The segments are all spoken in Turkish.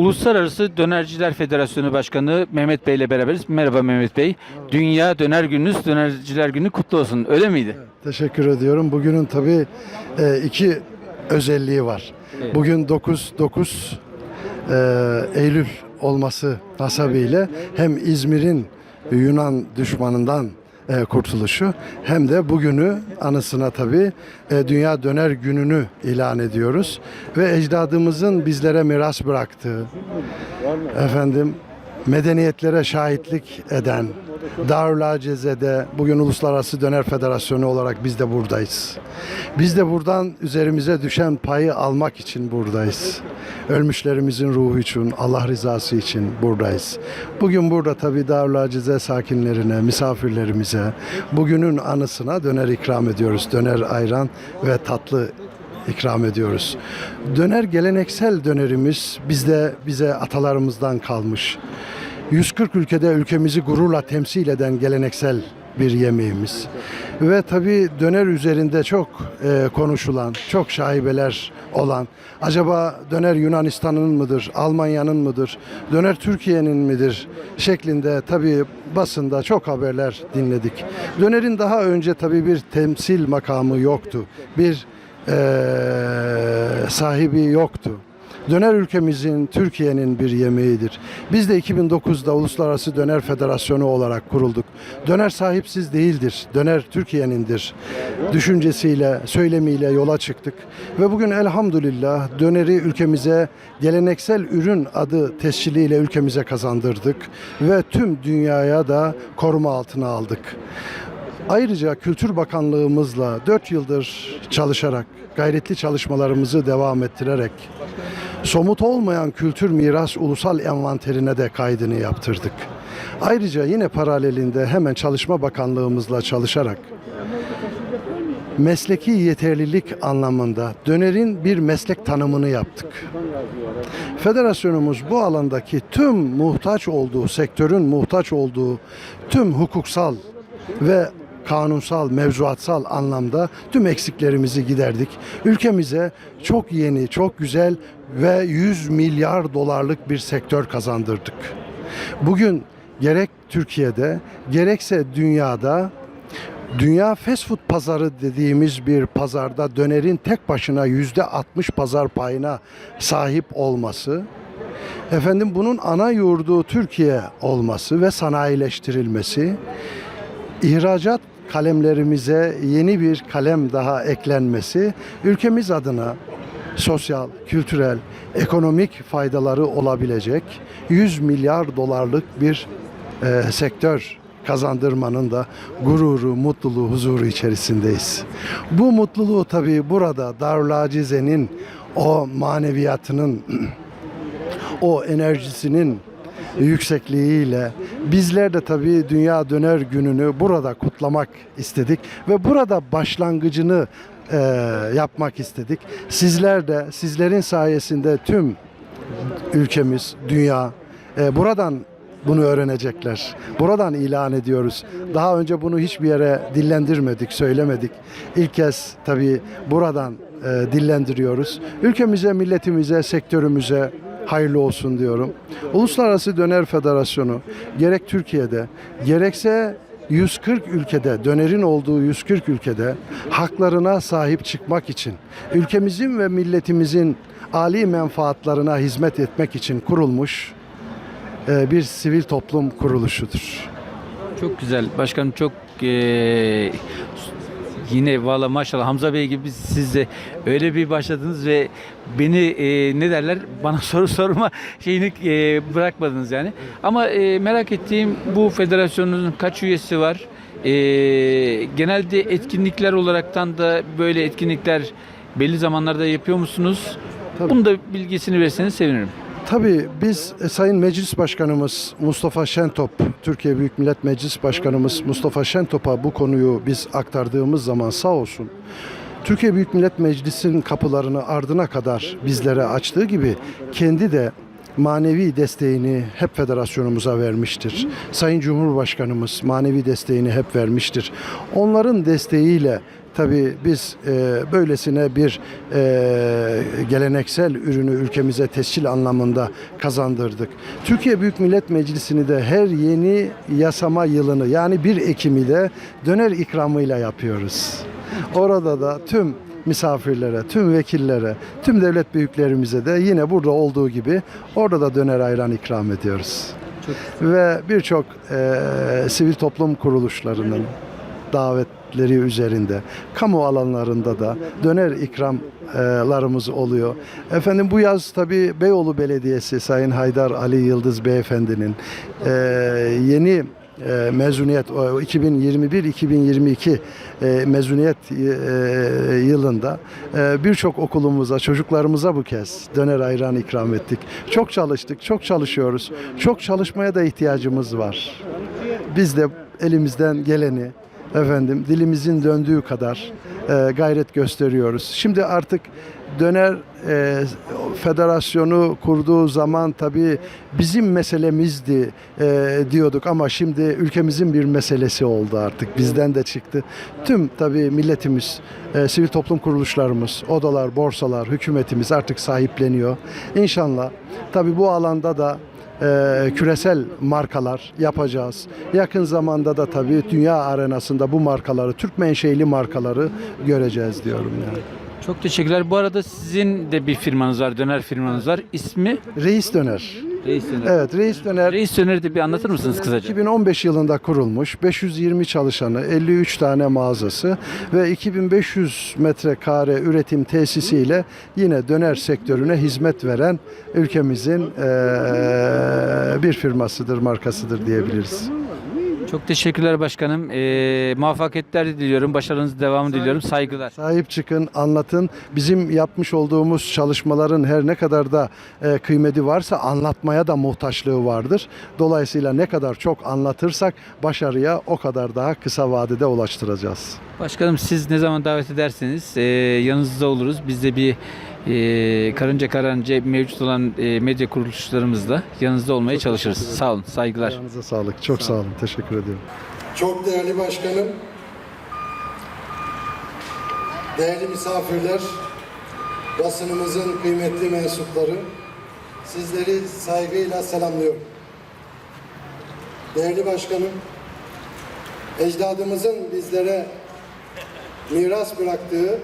Uluslararası Dönerciler Federasyonu Başkanı Mehmet Bey ile beraberiz. Merhaba Mehmet Bey. Dünya Döner Gününüz, Dönerciler Günü kutlu olsun. Öyle miydi? Teşekkür ediyorum. Bugünün tabii e, iki özelliği var. Evet. Bugün 9 9 e, Eylül olması hasebiyle hem İzmir'in Yunan düşmanından e, kurtuluşu hem de bugünü anısına tabii e, Dünya Döner Günü'nü ilan ediyoruz ve ecdadımızın bizlere miras bıraktığı efendim medeniyetlere şahitlik eden Darül Acize'de bugün Uluslararası Döner Federasyonu olarak biz de buradayız. Biz de buradan üzerimize düşen payı almak için buradayız. Ölmüşlerimizin ruhu için, Allah rızası için buradayız. Bugün burada tabii Darül Acize sakinlerine, misafirlerimize bugünün anısına döner ikram ediyoruz. Döner ayran ve tatlı ikram ediyoruz. Döner geleneksel dönerimiz bizde bize atalarımızdan kalmış. 140 ülkede ülkemizi gururla temsil eden geleneksel bir yemeğimiz. Ve tabii döner üzerinde çok e, konuşulan, çok şaibeler olan, acaba döner Yunanistan'ın mıdır, Almanya'nın mıdır, döner Türkiye'nin midir şeklinde tabii basında çok haberler dinledik. Dönerin daha önce tabii bir temsil makamı yoktu. Bir eee, sahibi yoktu. Döner ülkemizin, Türkiye'nin bir yemeğidir. Biz de 2009'da Uluslararası Döner Federasyonu olarak kurulduk. Döner sahipsiz değildir, döner Türkiye'nindir. Düşüncesiyle, söylemiyle yola çıktık. Ve bugün elhamdülillah döneri ülkemize geleneksel ürün adı tesciliyle ülkemize kazandırdık. Ve tüm dünyaya da koruma altına aldık. Ayrıca Kültür Bakanlığımızla 4 yıldır çalışarak, gayretli çalışmalarımızı devam ettirerek somut olmayan kültür miras ulusal envanterine de kaydını yaptırdık. Ayrıca yine paralelinde hemen Çalışma Bakanlığımızla çalışarak mesleki yeterlilik anlamında dönerin bir meslek tanımını yaptık. Federasyonumuz bu alandaki tüm muhtaç olduğu, sektörün muhtaç olduğu tüm hukuksal ve kanunsal, mevzuatsal anlamda tüm eksiklerimizi giderdik. Ülkemize çok yeni, çok güzel ve 100 milyar dolarlık bir sektör kazandırdık. Bugün gerek Türkiye'de gerekse dünyada Dünya fast food pazarı dediğimiz bir pazarda dönerin tek başına yüzde 60 pazar payına sahip olması, efendim bunun ana yurdu Türkiye olması ve sanayileştirilmesi, ihracat kalemlerimize yeni bir kalem daha eklenmesi ülkemiz adına sosyal, kültürel, ekonomik faydaları olabilecek 100 milyar dolarlık bir e, sektör kazandırmanın da gururu, mutluluğu, huzuru içerisindeyiz. Bu mutluluğu tabii burada Darül Acize'nin o maneviyatının o enerjisinin yüksekliğiyle bizler de tabii Dünya Döner Günü'nü burada kutlamak istedik ve burada başlangıcını e, yapmak istedik. Sizler de sizlerin sayesinde tüm ülkemiz, dünya e, buradan bunu öğrenecekler. Buradan ilan ediyoruz. Daha önce bunu hiçbir yere dillendirmedik, söylemedik. İlk kez tabii buradan e, dillendiriyoruz. Ülkemize, milletimize, sektörümüze hayırlı olsun diyorum. Uluslararası Döner Federasyonu gerek Türkiye'de gerekse 140 ülkede, dönerin olduğu 140 ülkede haklarına sahip çıkmak için, ülkemizin ve milletimizin âli menfaatlarına hizmet etmek için kurulmuş e, bir sivil toplum kuruluşudur. Çok güzel. Başkanım çok eee, yine valla maşallah Hamza Bey gibi siz de öyle bir başladınız ve beni eee, ne derler bana soru sorma şeyini eee, bırakmadınız yani. Ama eee, merak ettiğim bu federasyonun kaç üyesi var? Eee, genelde etkinlikler olaraktan da böyle etkinlikler belli zamanlarda yapıyor musunuz? Tabii. Bunu da bilgisini verirseniz sevinirim. Tabii biz e, Sayın Meclis Başkanımız Mustafa Şentop, Türkiye Büyük Millet Meclis Başkanımız Mustafa Şentop'a bu konuyu biz aktardığımız zaman sağ olsun Türkiye Büyük Millet Meclisi'nin kapılarını ardına kadar bizlere açtığı gibi kendi de manevi desteğini hep federasyonumuza vermiştir. Sayın Cumhurbaşkanımız manevi desteğini hep vermiştir. Onların desteğiyle tabii biz e, böylesine bir e, geleneksel ürünü ülkemize tescil anlamında kazandırdık. Türkiye Büyük Millet Meclisi'ni de her yeni yasama yılını yani 1 Ekim'i de döner ikramıyla yapıyoruz. Orada da tüm misafirlere, tüm vekillere, tüm devlet büyüklerimize de yine burada olduğu gibi orada da döner ayran ikram ediyoruz. Ve birçok eee, sivil toplum kuruluşlarının davetleri üzerinde, kamu alanlarında da döner ikramlarımız oluyor. Efendim bu yaz tabii Beyoğlu Belediyesi Sayın Haydar Ali Yıldız Beyefendinin eee, yeni e, mezuniyet o 2021-2022 e, mezuniyet e, yılında e, birçok okulumuza, çocuklarımıza bu kez döner ayran ikram ettik. Çok çalıştık, çok çalışıyoruz. Çok çalışmaya da ihtiyacımız var. Biz de elimizden geleni efendim dilimizin döndüğü kadar e, gayret gösteriyoruz. Şimdi artık döner e, federasyonu kurduğu zaman tabii bizim meselemizdi e, diyorduk ama şimdi ülkemizin bir meselesi oldu artık bizden de çıktı. Tüm tabii milletimiz, e, sivil toplum kuruluşlarımız, odalar, borsalar, hükümetimiz artık sahipleniyor. İnşallah tabii bu alanda da e, küresel markalar yapacağız. Yakın zamanda da tabii dünya arenasında bu markaları, Türk menşeili markaları göreceğiz diyorum yani. Çok teşekkürler. Bu arada sizin de bir firmanız var, döner firmanız var. İsmi? Reis Döner. Reis Döner. Evet, Reis Döner Reis Döner'i de bir anlatır mısınız kısaca? 2015 yılında kurulmuş. 520 çalışanı, 53 tane mağazası ve 2500 metrekare üretim tesisiyle yine döner sektörüne hizmet veren ülkemizin eee, bir firmasıdır, markasıdır diyebiliriz. Çok teşekkürler başkanım. Ee, muvaffakiyetler diliyorum. Başarınız devamı diliyorum. Saygılar. Sahip çıkın, anlatın. Bizim yapmış olduğumuz çalışmaların her ne kadar da e, kıymeti varsa anlatmaya da muhtaçlığı vardır. Dolayısıyla ne kadar çok anlatırsak başarıya o kadar daha kısa vadede ulaştıracağız. Başkanım siz ne zaman davet ederseniz e, yanınızda oluruz. Biz de bir e, karınca karınca mevcut olan e, medya kuruluşlarımızla yanınızda olmaya çalışırız. Sağ olun. Saygılar. Ayağınıza sağlık. Çok sağ olun. Teşekkür ediyorum. Çok değerli başkanım, değerli misafirler, basınımızın kıymetli mensupları, sizleri saygıyla selamlıyorum. Değerli başkanım, ecdadımızın bizlere miras bıraktığı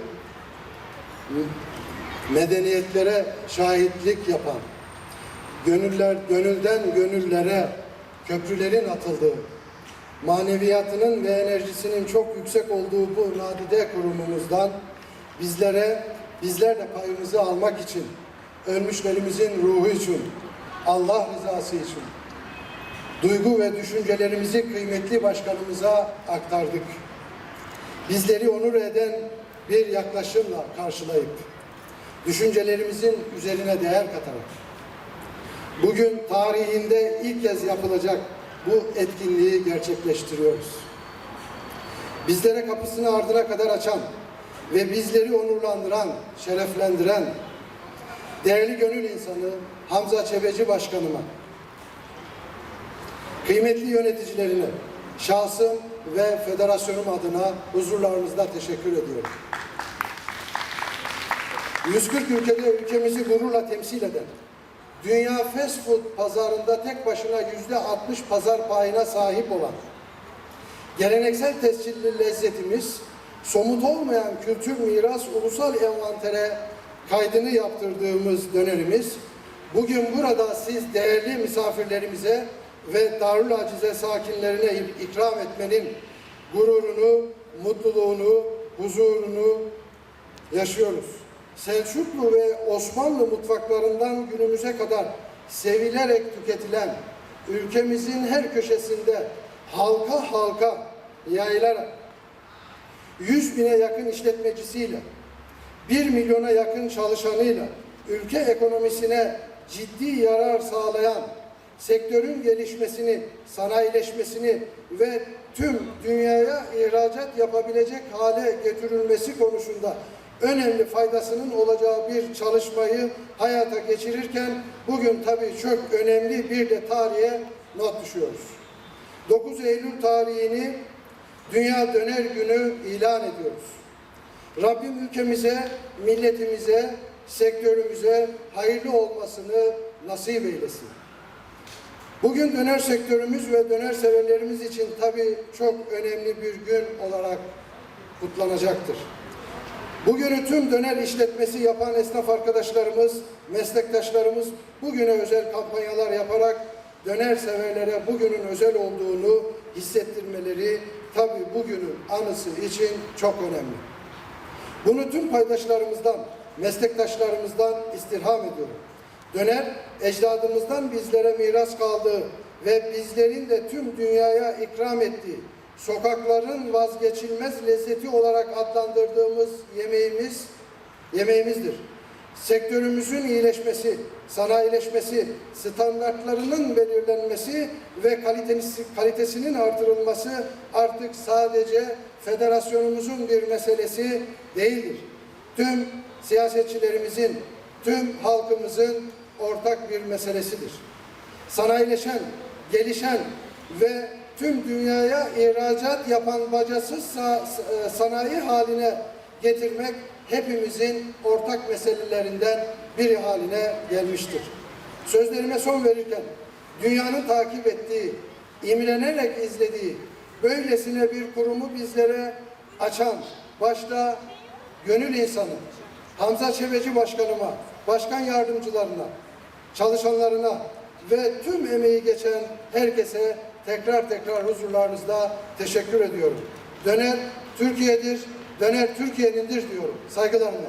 medeniyetlere şahitlik yapan, gönüller gönülden gönüllere köprülerin atıldığı, maneviyatının ve enerjisinin çok yüksek olduğu bu nadide kurumumuzdan bizlere, bizler de payımızı almak için, ölmüşlerimizin ruhu için, Allah rızası için, duygu ve düşüncelerimizi kıymetli başkanımıza aktardık. Bizleri onur eden bir yaklaşımla karşılayıp, düşüncelerimizin üzerine değer katarak, Bugün tarihinde ilk kez yapılacak bu etkinliği gerçekleştiriyoruz. Bizlere kapısını ardına kadar açan ve bizleri onurlandıran, şereflendiren değerli gönül insanı Hamza Çebeci Başkanıma, kıymetli yöneticilerine, şahsım ve federasyonum adına huzurlarınızda teşekkür ediyorum. 140 ülkede ülkemizi gururla temsil eden, dünya fast food pazarında tek başına yüzde 60 pazar payına sahip olan, geleneksel tescilli lezzetimiz, somut olmayan kültür miras ulusal envantere kaydını yaptırdığımız dönerimiz, bugün burada siz değerli misafirlerimize ve Darül Acize sakinlerine ikram etmenin gururunu, mutluluğunu, huzurunu yaşıyoruz. Selçuklu ve Osmanlı mutfaklarından günümüze kadar sevilerek tüketilen ülkemizin her köşesinde halka halka yayılarak 100 bine yakın işletmecisiyle 1 milyona yakın çalışanıyla ülke ekonomisine ciddi yarar sağlayan sektörün gelişmesini, sanayileşmesini ve tüm dünyaya ihracat yapabilecek hale getirilmesi konusunda önemli faydasının olacağı bir çalışmayı hayata geçirirken bugün tabii çok önemli bir de tarihe not düşüyoruz. 9 Eylül tarihini Dünya Döner Günü ilan ediyoruz. Rabbim ülkemize, milletimize, sektörümüze hayırlı olmasını nasip eylesin. Bugün döner sektörümüz ve döner severlerimiz için tabii çok önemli bir gün olarak kutlanacaktır. Bugünü tüm döner işletmesi yapan esnaf arkadaşlarımız, meslektaşlarımız bugüne özel kampanyalar yaparak döner severlere bugünün özel olduğunu hissettirmeleri tabii bugünün anısı için çok önemli. Bunu tüm paydaşlarımızdan, meslektaşlarımızdan istirham ediyorum. Döner, ecdadımızdan bizlere miras kaldığı ve bizlerin de tüm dünyaya ikram ettiği, sokakların vazgeçilmez lezzeti olarak adlandırdığımız yemeğimiz, yemeğimizdir. Sektörümüzün iyileşmesi, sanayileşmesi, standartlarının belirlenmesi ve kalitesi, kalitesinin artırılması artık sadece federasyonumuzun bir meselesi değildir. Tüm siyasetçilerimizin, tüm halkımızın ortak bir meselesidir. Sanayileşen, gelişen ve tüm dünyaya ihracat yapan bacasız e, sanayi haline getirmek hepimizin ortak meselelerinden biri haline gelmiştir. Sözlerime son verirken dünyanın takip ettiği, imrenerek izlediği böylesine bir kurumu bizlere açan başta gönül insanı Hamza Çeveci Başkanıma, başkan yardımcılarına, çalışanlarına ve tüm emeği geçen herkese tekrar tekrar huzurlarınızda teşekkür ediyorum. Döner Türkiye'dir, döner Türkiye'nindir diyorum. Saygılarımla.